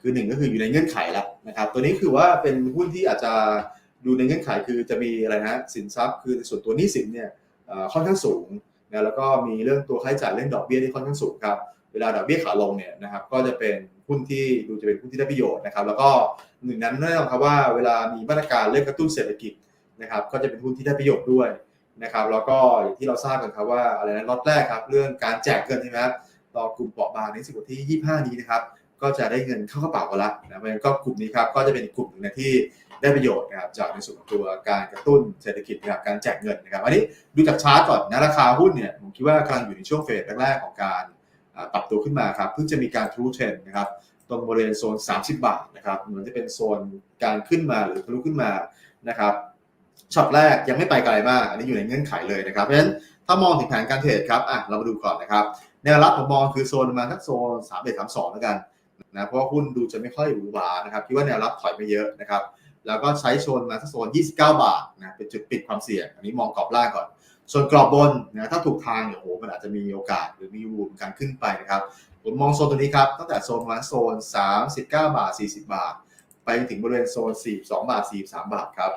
คือหนึ่งก็คืออยู่ในเงื่อนไขแล้วนะครับ ตัวนี้คือว่าเป็นหุ้นที่อาจจะดูในเงื่อนไขคือจะมีอะไรนะสินทรัพย์ คือส่วนตัวหนี้สินเนี่ยค่อนข้างสูงนะแล้วก็มีเรื่องตัวค่าใช้จ่ายเรื่องดอกเบี้ยที่ค่อนข้างสูงครับเวลาดอกเบี้ยขาลงเนี่ยนะครับก็จะเป็นหุ้นที่ดูจะเป็นหุ้นที่ได้ประโยชน์นะครับ แล้วก็หนึ่งนั้นแน่นอนครับว่าเวลามีมาตรการเรื่องกระตุ้นเศรษฐกิจนะครับก็จะเป็นหุ้นที่ได้ประโยชน์ด้วยนะครับแล้วก็อย่างที่เราทราบกันครับว่าอะไรนะล็อตแรกครับเรื่องการแจกเงินใช่ไหมครับต่อกลุ่มเปราะบางในสิบวันที่ 25 นี้นะครับ ก็จะได้เงินเข้ากระเป๋ากันละนะเพราะฉะนั้นก็กลุ่มนี้ครับก็จะเป็นกลุ่มหนึ่งนะที่ได้ประโยชน์นะครับจากในส่วนของตัวการกระตุ้นเศรษฐกิจนะครับการแจกเงินนะครับอันนี้ดูจากชาร์ตก่อนนะราคาหุ้นเนี่ยผมคิดว่ากำลังอยู่ในช่วงเฟสแรกๆของการปรับตัวขึ้นมาครับเพิ่งจะมีการทะลุเทรนนะครับตรงบริเวณโซน 30 บาทนะครับเหมือนจะเป็นโซนการขึ้นมาหรือทะลุขึ้นมานะครับช็อตแรกยังไม่ไปไกลมากอันนี้อยู่ในเงื่อนไขเลยนะครับเพราะฉะนั้นถ้ามองถึงแผนการเทรดครับอะเรามาดูก่อนนะครับแนวรับผมมองคือโซนประมาณสักโซน3 1 3 2แล้วกัน นะเพราะว่าหุ้นดูจะไม่ค่อยหวือหวานะครับคิดว่าแนวรับถอยไปเยอะนะครับแล้วก็ใช้โซนมาสักโซน 29 บาทนะเป็นจุดปิดความเสี่ยง อันนี้มองกรอบล่างก่อน ส่วนกรอบบนนะถ้าถูกทางเนี่ยโอ้โหมันอาจจะมีโอกาสหรือมีรูมการขึ้นไปนะครับผมมองโซนตัวนี้ครับตั้งแต่โซนประมาโซน 39 บาท 40 บาท ไปถึงบริเวณโซน 42 บาท 43 บาทครับ